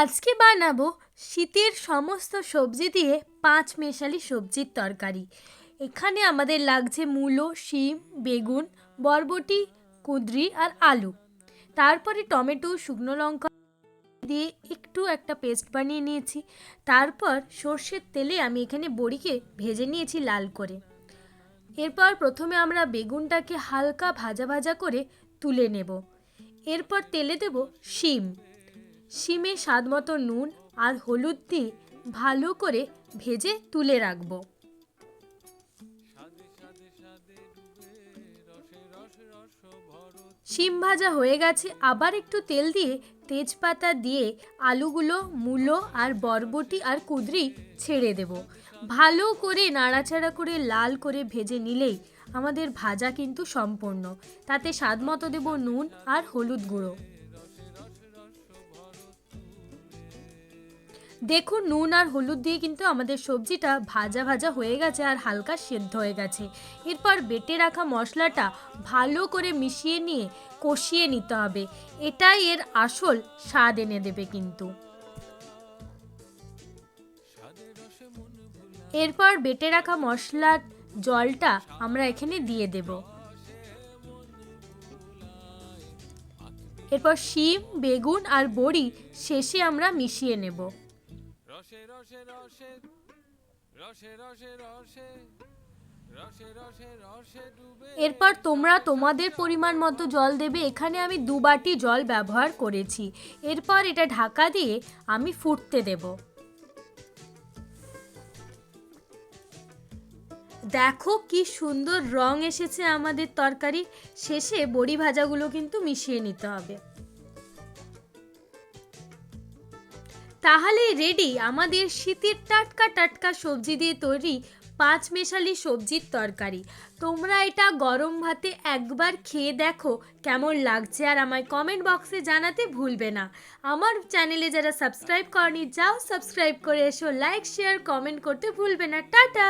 আজকে বানাবো শীতের সমস্ত সবজি দিয়ে পাঁচ মেশালি সবজির তরকারি। এখানে আমাদের লাগছে মূলো, শিম, বেগুন, বরবটি, কুঁদরি আর আলু। তারপরে টমেটো, শুকনো লঙ্কা দিয়ে একটু একটা পেস্ট বানিয়ে নিয়েছি। তারপর সর্ষের তেলে আমি এখানে বড়িকে ভেজে নিয়েছি লাল করে। এরপর প্রথমে আমরা বেগুনটাকে হালকা ভাজা ভাজা করে তুলে নেব। এরপর তেলে দেব শিম। শিমে স্বাদ মতো নুন আর হলুদ দিয়ে ভালো করে ভেজে তুলে রাখব। শিম ভাজা হয়ে গেছে, আবার একটু তেল দিয়ে তেজপাতা দিয়ে আলুগুলো, মূলো আর বরবটি আর কুদরি ছেড়ে দেব। ভালো করে নাড়াচাড়া করে লাল করে ভেজে নিলেই আমাদের ভাজা কিন্তু সম্পূর্ণ। তাতে স্বাদ মতো দেব নুন আর হলুদ গুঁড়ো। দেখুন, নুন আর হলুদ দিয়ে কিন্তু আমাদের সবজিটা ভাজা ভাজা হয়ে গেছে আর হালকা সেদ্ধ হয়ে গেছে। এরপর বেটে রাখা মশলাটা ভালো করে মিশিয়ে নিয়ে কষিয়ে নিতে হবে। এটাই এর আসল স্বাদ এনে দেবে কিন্তু। এরপর বেটে রাখা মশলার জলটা আমরা এখানে দিয়ে দেব। এরপর শিম, বেগুন আর বড়ি শেষে আমরা মিশিয়ে নেব। রসে রসে রসে রসে রসে রসে এরপর তোমরা তোমাদের পরিমাণ মতো জল দেবে। এখানে আমি দু বাটি জল ব্যবহার করেছি। এরপর এটা ঢাকা দিয়ে আমি ফুটতে দেব। দেখো কি সুন্দর রং এসেছে আমাদের তরকারি। শেষে বড়ি ভাজাগুলো কিন্তু মিশিয়ে নিতে হবে। তাহলেই রেডি আমাদের শীতের টাটকা টাটকা সবজি দিয়ে তৈরি পাঁচ মেশালি সবজির তরকারি। তোমরা এটা গরম ভাতে একবার খেয়ে দেখো কেমন লাগছে আর আমায় কমেন্ট বক্সে জানাতে ভুলবে না। আমার চ্যানেলে যারা সাবস্ক্রাইব করনি, যাও সাবস্ক্রাইব করে এসো লাইক শেয়ার কমেন্ট করতে ভুলবে না। টাটা!